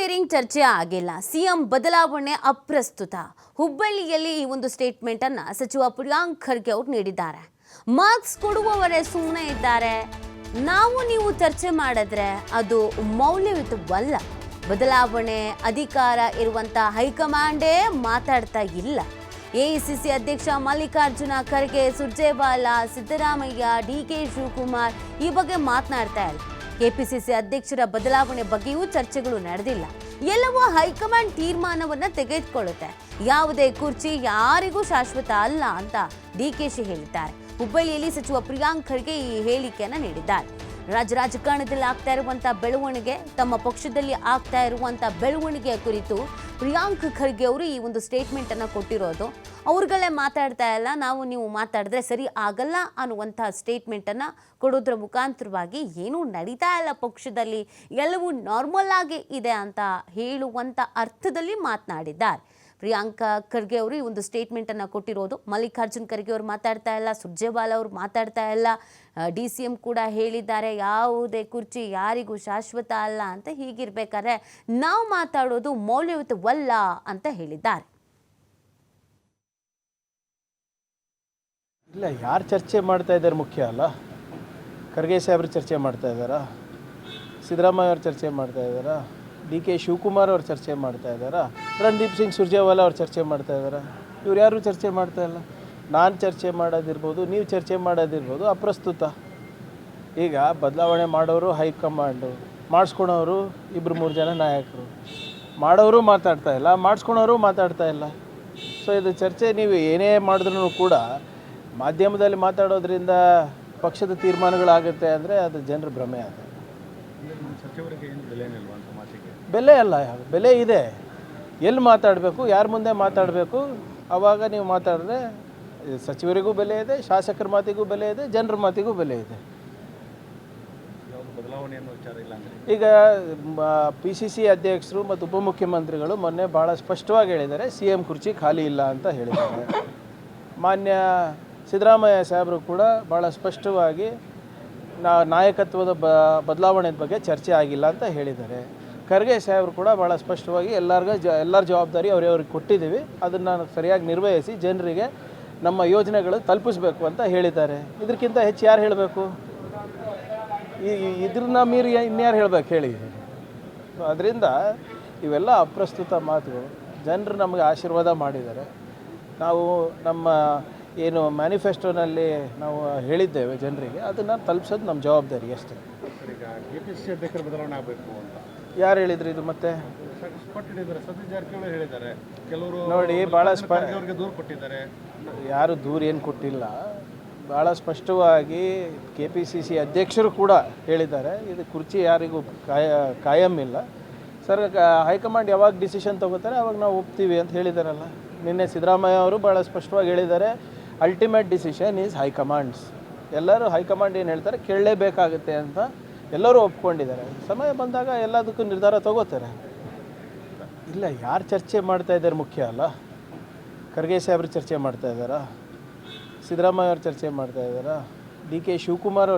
Sharing ಚರ್ಚೆ ಆಗಿಲ್ಲ. CM ಬದಲಾವಣೆ ಅಪ್ರಸ್ತುತ. ಹುಬ್ಬಳ್ಳಿಯಲ್ಲಿ ಈ ಒಂದು ಸ್ಟೇಟ್ಮೆಂಟ್ ಅನ್ನ ಸಚಿವ ಪ್ರಿಯಾಂಕ್ ಖರ್ಗೆ ಅವರು ನೀಡಿದ್ದಾರೆ. ಮಾರ್ಕ್ಸ್ ಕೊಡುವವರೇ ಸುಮ್ಮನೆ ಇದ್ದಾರೆ. ನಾವು ನೀವು ಚರ್ಚೆ ಮಾಡಿದ್ರೆ ಅದು ಮೌಲ್ಯಯುತವಲ್ಲ. ಬದಲಾವಣೆ ಅಧಿಕಾರ ಇರುವಂತ ಹೈಕಮಾಂಡೇ ಮಾತಾಡ್ತಾ ಇಲ್ಲ. ಎಐಸಿಸಿ ಅಧ್ಯಕ್ಷ ಮಲ್ಲಿಕಾರ್ಜುನ ಖರ್ಗೆ, ಸುರ್ಜೇವಾಲಾ, ಸಿದ್ದರಾಮಯ್ಯ, ಡಿ ಕೆ ಶಿವಕುಮಾರ್ ಈ ಬಗ್ಗೆ ಮಾತನಾಡ್ತಾ ಇಲ್ಲ. ಕೆಪಿಸಿಸಿ ಅಧ್ಯಕ್ಷರ ಬದಲಾವಣೆ ಬಗ್ಗೆಯೂ ಚರ್ಚೆಗಳು ನಡೆದಿಲ್ಲ. ಎಲ್ಲವೂ ಹೈಕಮಾಂಡ್ ತೀರ್ಮಾನವನ್ನ ತೆಗೆದುಕೊಳ್ಳುತ್ತೆ. ಯಾವುದೇ ಕುರ್ಚಿ ಯಾರಿಗೂ ಶಾಶ್ವತ ಅಲ್ಲ ಅಂತ ಡಿಕೆಶಿ ಹೇಳಿದ್ದಾರೆ. ಹುಬ್ಬಳ್ಳಿಯಲ್ಲಿ ಸಚಿವ ಪ್ರಿಯಾಂಕ್ ಖರ್ಗೆ ಈ ಹೇಳಿಕೆಯನ್ನು ನೀಡಿದ್ದಾರೆ. ರಾಜ್ಯ ರಾಜಕಾರಣದಲ್ಲಿ ಆಗ್ತಾ ಇರುವಂತ ಬೆಳವಣಿಗೆ, ತಮ್ಮ ಪಕ್ಷದಲ್ಲಿ ಆಗ್ತಾ ಇರುವಂತ ಬೆಳವಣಿಗೆಯ ಕುರಿತು ಪ್ರಿಯಾಂಕ್ ಖರ್ಗೆ ಅವರು ಈ ಒಂದು ಸ್ಟೇಟ್ಮೆಂಟ್ ಅನ್ನ ಕೊಟ್ಟಿರೋದು. ಅವ್ರುಗಳೇ ಮಾತಾಡ್ತಾ ಇಲ್ಲ, ನಾವು ನೀವು ಮಾತಾಡಿದ್ರೆ ಸರಿ ಆಗಲ್ಲ ಅನ್ನುವಂಥ ಸ್ಟೇಟ್ಮೆಂಟ್ ಅನ್ನ ಕೊಡೋದ್ರ ಮುಖಾಂತರವಾಗಿ ಏನೂ ನಡೀತಾ ಇಲ್ಲ ಪಕ್ಷದಲ್ಲಿ, ಎಲ್ಲವೂ ನಾರ್ಮಲ್ ಆಗಿ ಇದೆ ಅಂತ ಹೇಳುವಂತ ಅರ್ಥದಲ್ಲಿ ಮಾತನಾಡಿದ್ದಾರೆ. ಪ್ರಿಯಾಂಕಾ ಖರ್ಗೆ ಅವರು ಈ ಒಂದು ಸ್ಟೇಟ್ಮೆಂಟನ್ನು ಕೊಟ್ಟಿರೋದು. ಮಲ್ಲಿಕಾರ್ಜುನ್ ಖರ್ಗೆ ಅವರು ಮಾತಾಡ್ತಾ ಇಲ್ಲ, ಸುರ್ಜೇವಾಲಾ ಅವರು ಮಾತಾಡ್ತಾ ಇಲ್ಲ. ಡಿ ಸಿ ಎಂ ಕೂಡ ಹೇಳಿದ್ದಾರೆ, ಯಾವುದೇ ಕುರ್ಚಿ ಯಾರಿಗೂ ಶಾಶ್ವತ ಅಲ್ಲ ಅಂತ ಹೀಗಿರ್ಬೇಕಾದ್ರೆ ನಾವು ಮಾತಾಡೋದು ಮೌಲ್ಯಯುತವಲ್ಲ ಅಂತ ಹೇಳಿದ್ದಾರೆ. ಇಲ್ಲ, ಯಾರು ಚರ್ಚೆ ಮಾಡ್ತಾ ಇದ್ದಾರೆ ಮುಖ್ಯ ಅಲ್ಲ? ಖರ್ಗೆ ಸಾಹೇಬರು ಚರ್ಚೆ ಮಾಡ್ತಾ ಇದ್ದಾರಾ? ಸಿದ್ದರಾಮಯ್ಯ ಅವ್ರು ಚರ್ಚೆ ಮಾಡ್ತಾ ಇದ್ದಾರಾ? ಡಿ ಕೆ ಶಿವಕುಮಾರ್ ಅವ್ರು ಚರ್ಚೆ ಮಾಡ್ತಾ ಇದ್ದಾರಾ? ರಣದೀಪ್ ಸಿಂಗ್ ಸುರ್ಜೇವಾಲಾ ಅವ್ರು ಚರ್ಚೆ ಮಾಡ್ತಾ ಇದ್ದಾರಾ? ಇವ್ರು ಯಾರು ಚರ್ಚೆ ಮಾಡ್ತಾ ಇಲ್ಲ? ನಾನು ಚರ್ಚೆ ಮಾಡೋದಿರ್ಬೋದು, ನೀವು ಚರ್ಚೆ ಮಾಡೋದಿರ್ಬೋದು ಅಪ್ರಸ್ತುತ. ಈಗ ಬದಲಾವಣೆ ಮಾಡೋರು ಹೈಕಮಾಂಡು ಮಾಡಿಸ್ಕೊಳೋರು ಇಬ್ಬರು ಮೂರು ಜನ ನಾಯಕರು. ಮಾಡೋರು ಮಾತಾಡ್ತಾ ಇಲ್ಲ, ಮಾಡಿಸ್ಕೊಳೋರು ಮಾತಾಡ್ತಾ ಇಲ್ಲ. ಸೊ ಇದು ಚರ್ಚೆ ನೀವು ಏನೇ ಮಾಡಿದ್ರೂ ಕೂಡ ಮಾಧ್ಯಮದಲ್ಲಿ ಮಾತಾಡೋದ್ರಿಂದ ಪಕ್ಷದ ತೀರ್ಮಾನಗಳಾಗುತ್ತೆ ಅಂದರೆ ಅದು ಜನರ ಭ್ರಮೆ ಅದು ಬೆಲೆ ಅಲ್ಲ ಬೆಲೆ ಇದೆ. ಎಲ್ಲಿ ಮಾತಾಡಬೇಕು ಯಾರ ಮುಂದೆ ಮಾತಾಡಬೇಕು ಆವಾಗ ನೀವು ಮಾತಾಡಿದ್ರೆ ಸಚಿವರಿಗೂ ಬೆಲೆ ಇದೆ ಶಾಸಕರ ಮಾತಿಗೂ ಬೆಲೆ ಇದೆ ಜನರ ಮಾತಿಗೂ ಬೆಲೆ ಇದೆ. ಈಗ ಪಿ ಸಿ ಸಿ ಅಧ್ಯಕ್ಷರು ಮತ್ತು ಉಪಮುಖ್ಯಮಂತ್ರಿಗಳು ಮೊನ್ನೆ ಭಾಳ ಸ್ಪಷ್ಟವಾಗಿ ಹೇಳಿದ್ದಾರೆ ಸಿ ಎಂ ಕುರ್ಚಿ ಖಾಲಿ ಇಲ್ಲ ಅಂತ ಹೇಳಿದ್ದಾರೆ. ಮಾನ್ಯ ಸಿದ್ದರಾಮಯ್ಯ ಸಾಹೇಬರು ಕೂಡ ಭಾಳ ಸ್ಪಷ್ಟವಾಗಿ ನಾ ನಾಯಕತ್ವದ ಬದಲಾವಣೆ ಬಗ್ಗೆ ಚರ್ಚೆ ಆಗಿಲ್ಲ ಅಂತ ಹೇಳಿದ್ದಾರೆ. ಖರ್ಗೆ ಸಾಹೇಬರು ಕೂಡ ಭಾಳ ಸ್ಪಷ್ಟವಾಗಿ ಎಲ್ಲರಿಗೂ ಜ ಎಲ್ಲರ ಜವಾಬ್ದಾರಿ ಅವ್ರವ್ರಿಗೆ ಕೊಟ್ಟಿದ್ದೀವಿ. ಅದನ್ನು ಸರಿಯಾಗಿ ನಿರ್ವಹಿಸಿ ಜನರಿಗೆ ನಮ್ಮ ಯೋಜನೆಗಳು ತಲುಪಿಸ್ಬೇಕು ಅಂತ ಹೇಳಿದ್ದಾರೆ. ಇದಕ್ಕಿಂತ ಹೆಚ್ಚು ಯಾರು ಹೇಳಬೇಕು? ಈ ಇದ್ರನ್ನ ಮೀರಿ ಇನ್ಯಾರು ಹೇಳಬೇಕು ಹೇಳಿ? ಅದರಿಂದ ಇವೆಲ್ಲ ಅಪ್ರಸ್ತುತ ಮಾತುಗಳು ಜನರು ನಮಗೆ ಆಶೀರ್ವಾದ ಮಾಡಿದ್ದಾರೆ. ನಾವು ನಮ್ಮ ಏನು ಮ್ಯಾನಿಫೆಸ್ಟೋನಲ್ಲಿ ನಾವು ಹೇಳಿದ್ದೇವೆ ಜನರಿಗೆ ಅದನ್ನು ತಲುಪಿಸೋದು ನಮ್ಮ ಜವಾಬ್ದಾರಿ ಅಷ್ಟೇ. ಬದಲಾವಣೆ ಆಗಬೇಕು ಅಂತ. ಯಾರು ಹೇಳಿದ್ರು ಇದು ಮತ್ತೆ? ಹೇಳಿದ್ದಾರೆ. ಕೆಲವರು ನೋಡಿ ಭಾಳ ಸ್ಪ ದೂರು ಕೊಟ್ಟಿದ್ದಾರೆ. ಯಾರು ದೂರ ಏನು ಕೊಟ್ಟಿಲ್ಲ. ಭಾಳ ಸ್ಪಷ್ಟವಾಗಿ ಕೆ ಪಿ ಸಿ ಸಿ ಅಧ್ಯಕ್ಷರು ಕೂಡ ಹೇಳಿದ್ದಾರೆ. ಇದು ಕುರ್ಚಿ ಯಾರಿಗೂ ಕಾಯ ಕಾಯಂ ಇಲ್ಲ. ಸರ್ ಹೈಕಮಾಂಡ್ ಯಾವಾಗ ಡಿಸಿಷನ್ ತಗೋತಾರೆ ಅವಾಗ ನಾವು ಒಪ್ತೀವಿ ಅಂತ ಹೇಳಿದಾರಲ್ಲ. ನಿನ್ನೆ ಸಿದ್ದರಾಮಯ್ಯ ಅವರು ಭಾಳ ಸ್ಪಷ್ಟವಾಗಿ ಹೇಳಿದ್ದಾರೆ. ಅಲ್ಟಿಮೇಟ್ ಡಿಸಿಷನ್ ಈಸ್ ಹೈಕಮಾಂಡ್ಸ್ ಎಲ್ಲರೂ ಹೈಕಮಾಂಡ್ ಏನು ಹೇಳ್ತಾರೆ? ಕೇಳಲೇಬೇಕಾಗುತ್ತೆ ಅಂತ ಎಲ್ಲರೂ ಒಪ್ಕೊಂಡಿದ್ದಾರೆ. ಸಮಯ ಬಂದಾಗ ಎಲ್ಲದಕ್ಕೂ ನಿರ್ಧಾರ ತಗೋತಾರೆ. ಇಲ್ಲ, ಯಾರು ಚರ್ಚೆ ಮಾಡ್ತಾ ಇದ್ದಾರೆ ಮುಖ್ಯ ಅಲ್ಲ? ಖರ್ಗೆ ಸಾಹೇಬ್ರು ಚರ್ಚೆ ಮಾಡ್ತಾ ಇದ್ದಾರಾ? ಸಿದ್ದರಾಮಯ್ಯ ಅವ್ರು ಚರ್ಚೆ ಮಾಡ್ತಾ ಇದ್ದಾರಾ? ಡಿ ಕೆ ಶಿವಕುಮಾರ್ ಅವ್ರು